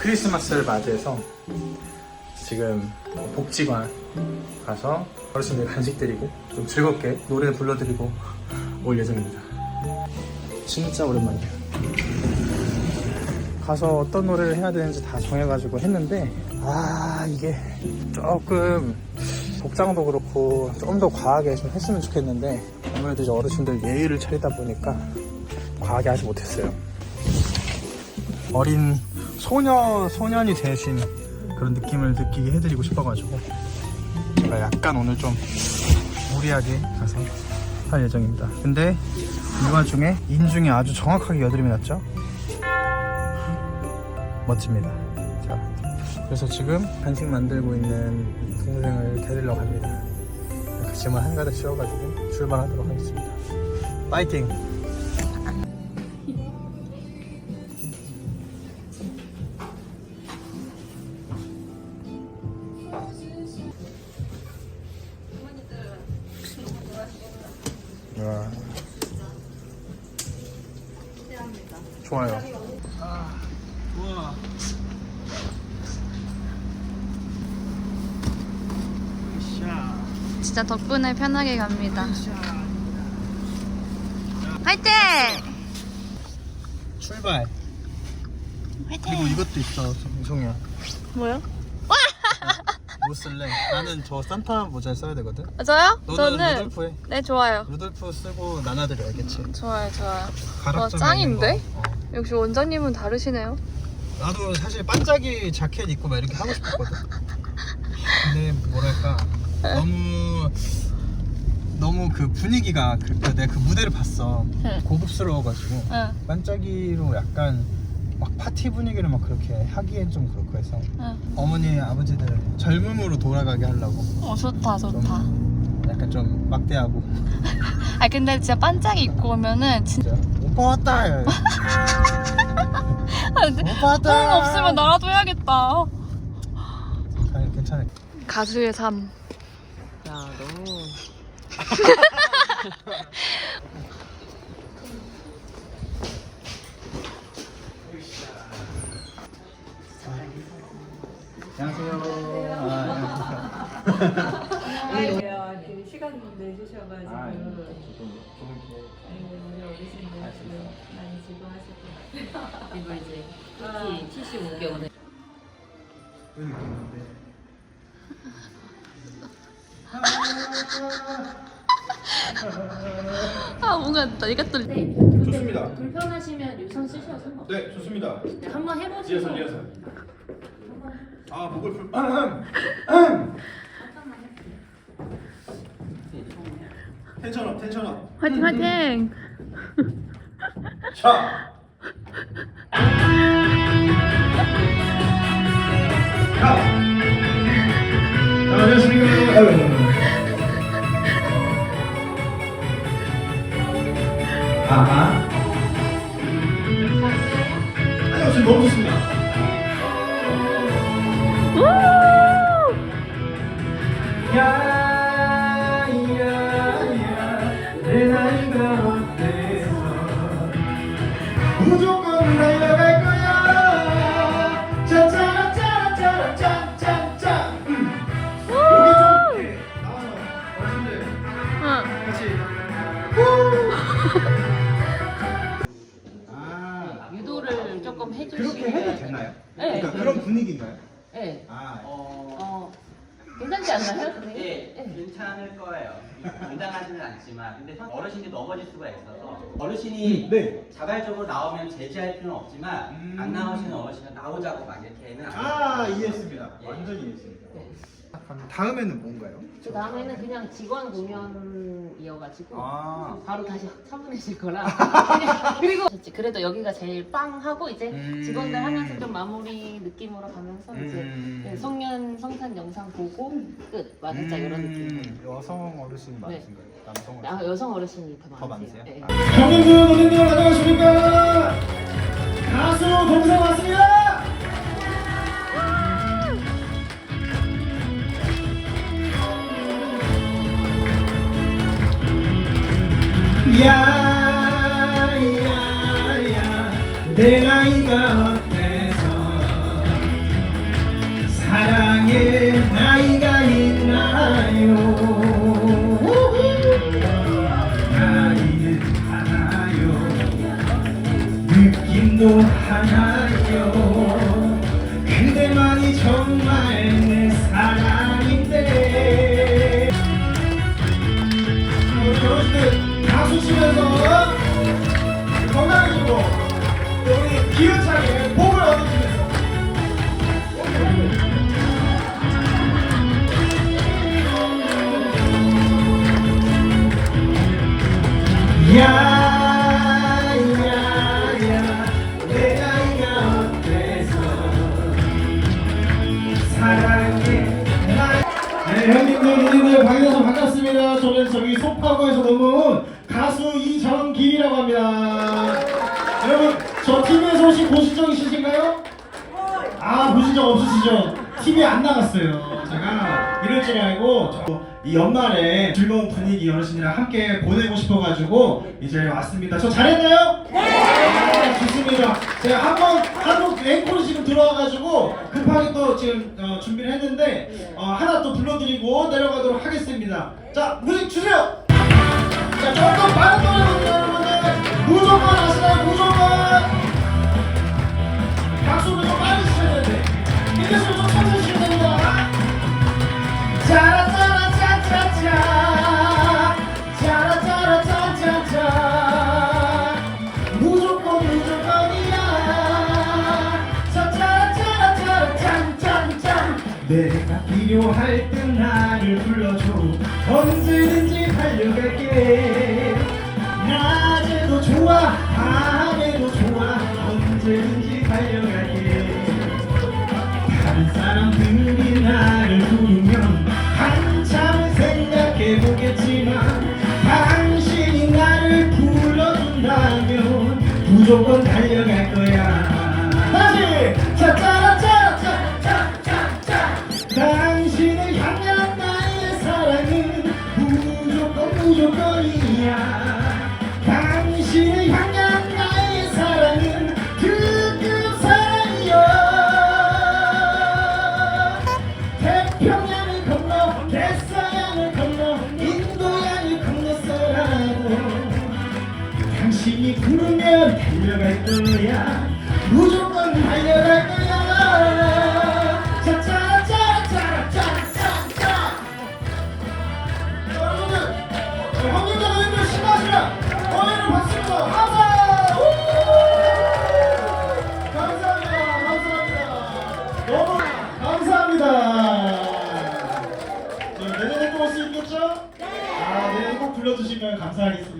크리스마스를 맞이해서 지금 복지관 가서 어르신들 간식 드리고 좀 즐겁게 노래 불러드리고 올 예정입니다. 진짜 오랜만이에요. 가서 어떤 노래를 해야 되는지 다 정해가지고 했는데 아 이게 조금 복장도 그렇고 좀 더 과하게 좀 했으면 좋겠는데 아무래도 이제 어르신들 예의를 차리다 보니까 과하게 하지 못했어요. 어린 소녀 소년이 되신 그런 느낌을 느끼게 해드리고 싶어가지고 제가 약간 오늘 좀 무리하게 가서 할 예정입니다. 근데 이 와중에 인중에 아주 정확하게 여드름이 났죠? 멋집니다. 자, 그래서 지금 간식 만들고 있는 동생을 데리러 갑니다. 그 짐을 한가득 씌워가지고 출발하도록 하겠습니다. 파이팅! 와. 좋아요. 아, 우와. 샤. 진짜 덕분에 편하게 갑니다. 화이팅! 출발. 그리고 이것도 있어, 송이야. 뭐요? 뭐 쓸래? 나는 저 산타 모자 써야 되거든. 아, 저요? 너는 저는 루돌프 해. 네 좋아요. 루돌프 쓰고 나눠드려, 알겠지? 좋아요, 좋아요. 가락점 와, 짱인데? 있는 거. 어. 역시 원장님은 다르시네요. 나도 사실 반짝이 자켓 입고 막 이렇게 하고 싶었거든. 근데 뭐랄까 너무 너무 그 분위기가 그, 그 내가 그 무대를 봤어. 응. 고급스러워가지고 응, 반짝이로 약간 막 파티 분위기를 막 그렇게 하기엔 좀 그렇고 해서 응. 어머니 아버지들 젊음으로 돌아가게 하려고 어 좋다, 좋다. 약간 좀 막대하고 아 근데 진짜 반짝이 입고 오면은 진짜 진짜 오빠 왔다. 아, 오빠 왔다. 형 없으면 나라도 해야겠다. 아니 괜찮아. 가수의 삶. 야, 너무 안녕하세요. 아, 아이고야, 이렇게 시간 내주셔가지고. 아, 아이고, 우리 어르신들 지금 많이 지고하실 것 같아요. 이거 이제 특히 75개월에 아 뭔가 이것도 좋습니다. 불편하시면 유선 쓰셔도 상관없어요. 네, 좋습니다. 네, 한번 해보시고 아, 목을 풀. 텐션업, 텐션업. 화이팅 화이팅. 자. 자. 자, 안녕하십니까. 아하. 달려 않나요, 선생님? 네, 괜찮을 거예요. 당장하지는 않지만, 근데 선- 어르신이 넘어질 수가 있어서 어르신이 네. 자발적으로 나오면 제지할 필요는 없지만 음. 안 나오시는 어르신은 나오자고 막 이렇게는 안아 돼요. 이해했습니다. 예. 완전히 이해했습니다. 네. 그럼 다음에는 뭔가요? 그 다음에는 그냥 직원 공연이어가지고 아. 바로 다시 차분해질 거라 그리고 그래도 여기가 제일 빵 하고 이제 음. 직원들 하면서 좀 마무리 느낌으로 가면서 이제 음. 네, 성년 성탄 영상 보고 끝 완전 이런 느낌. 음, 여성 어르신 많으신가요? 남성 어르신? 아 여성 어르신이 더 더 많으세요. 많으세요? 네. 경연분 어린이들 안녕하십니까? 가수 동상 왔습니다. 야야야 내 나이가 어때서? 사랑에 나이가 있나요? 하나요. 그대만이 정말 내 사랑인데 치면서 건강해지고 우리 기운차게 여러분 저 TV에서 혹시 보신 적 있으신가요? 아 보신 적 없으시죠? TV에 안 나갔어요 제가 이럴 줄 알고 저이 연말에 즐거운 분위기 어르신이랑 함께 보내고 싶어가지고 이제 왔습니다 저 잘했나요? 네! 좋습니다 제가 한번 한국 앵콜이 지금 들어와가지고 급하게 또 지금 어, 준비를 했는데 어, 하나 또 불러드리고 내려가도록 하겠습니다 자 뮤직 주세요 자 조금 빠른 노래거든요 무조건 아시나요 무조건. 박수를 좀 빨리 치셔야 되는데 이것을 좀 찾으시면 됩니다. 짜라짜라짜짜짜 짜라짜라짜짜짜 무조건 무조건이야. 짜짜라짜라짜라짠짠짠. 내가 필요할 때 나를 불러줘. 언제든지 달려갈게 낮에도 좋아 밤에도 좋아. 언제든지 달려갈게 다른 사람들이 나를 부르면 한참 생각해보겠지만 당신이 나를 불러준다면 무조건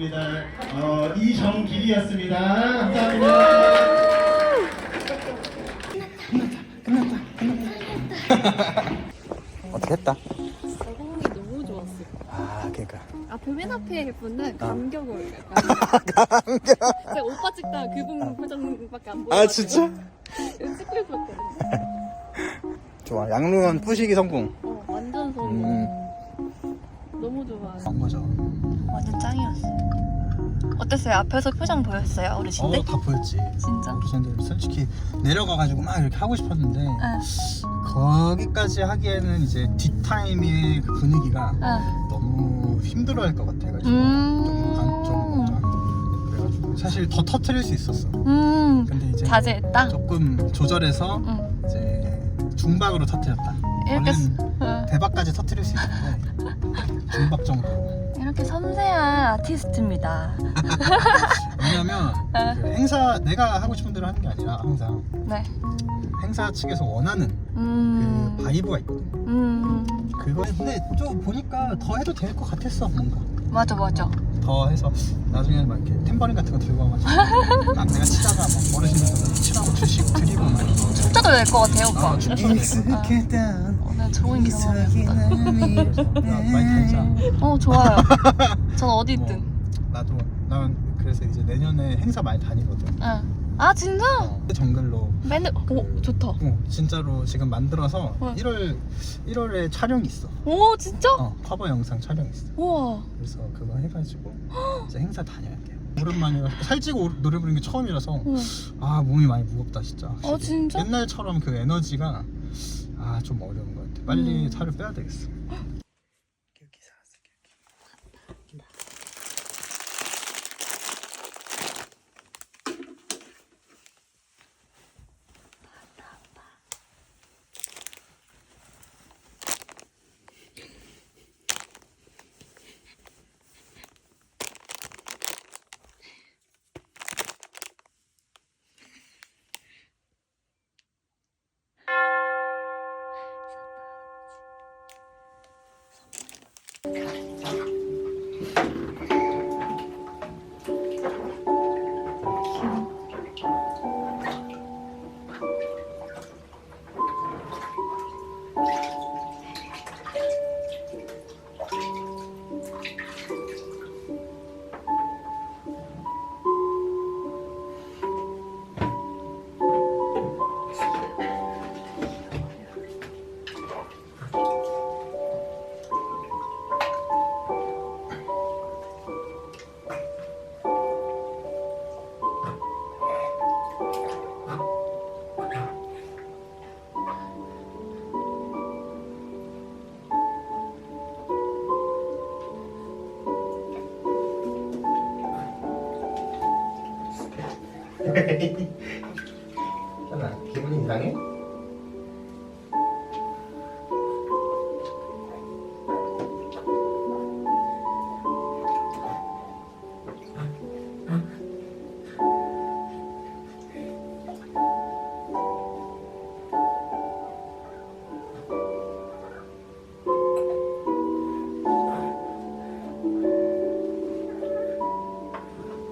감사하겠습니다 어, 이정길이었습니다 감사합니다 어떻게 했다? 호응이 너무 좋았어. 아 그러니까 앞에 맨 앞에 분은 아. 감격을 약간. 제가 오빠 찍다 그분 표정밖에 안 보여. 아 진짜? 찍고 있었거든. 좋아 양로원 부시기 성공 어 완전 성공. 음. 너무 좋아. 한 거죠 완전 짱이었어. 어땠어요? 앞에서 표정 보였어요, 어르신들? 어 다 보였지 진짜. 어르신들 솔직히 내려가가지고 막 이렇게 하고 싶었는데 응. 거기까지 하기에는 이제 뒷타임의 그 분위기가 응. 너무 힘들어할 것 같아가지고 음. 좀, 안, 좀 그래가지고 사실 더 터트릴 수 있었어 음. 근데 이제 자제했다. 조금 조절해서 응. 이제 중박으로 터트렸다 이렇게 원래는 응. 대박까지 터트릴 수 있는데 중박 정도 이렇게 섬세한 아티스트입니다. 왜냐면 그 행사 내가 하고 싶은 대로 하는 게 아니라 항상 네. 행사 측에서 원하는 음. 그 바이브가 있거든 음. 그거 근데 좀 보니까 더 해도 될 것 같았어 뭔가 맞아 맞아. 더 해서 나중에 막 이렇게 탬버린 같은 거 들고 와가지고 막 내가 치다가 막 어르신들 치라고 주시고 드리고 막 진짜도 될 것 같아요, 오빠. 아, 오늘 좋은 많이 달자 어 좋아요. 전 어디 뭐, 있든. 나도 난 그래서 이제 내년에 행사 많이 다니거든 응. 아 진짜? 어, 정글로 맨날 오 좋다. 어, 진짜로 지금 만들어서 어. 1월 1월에 촬영 이 있어 오 진짜? 어, 커버 영상 촬영 있어 우와. 그래서 그거 해가지고 이제 행사 다녀올게요 오랜만에 살찌고 오- 노래 부르는 게 처음이라서 응. 아 몸이 많이 무겁다 진짜 어 진짜? 옛날처럼 그 에너지가 아 좀 어려운 것. 빨리 살을 빼야 되겠어.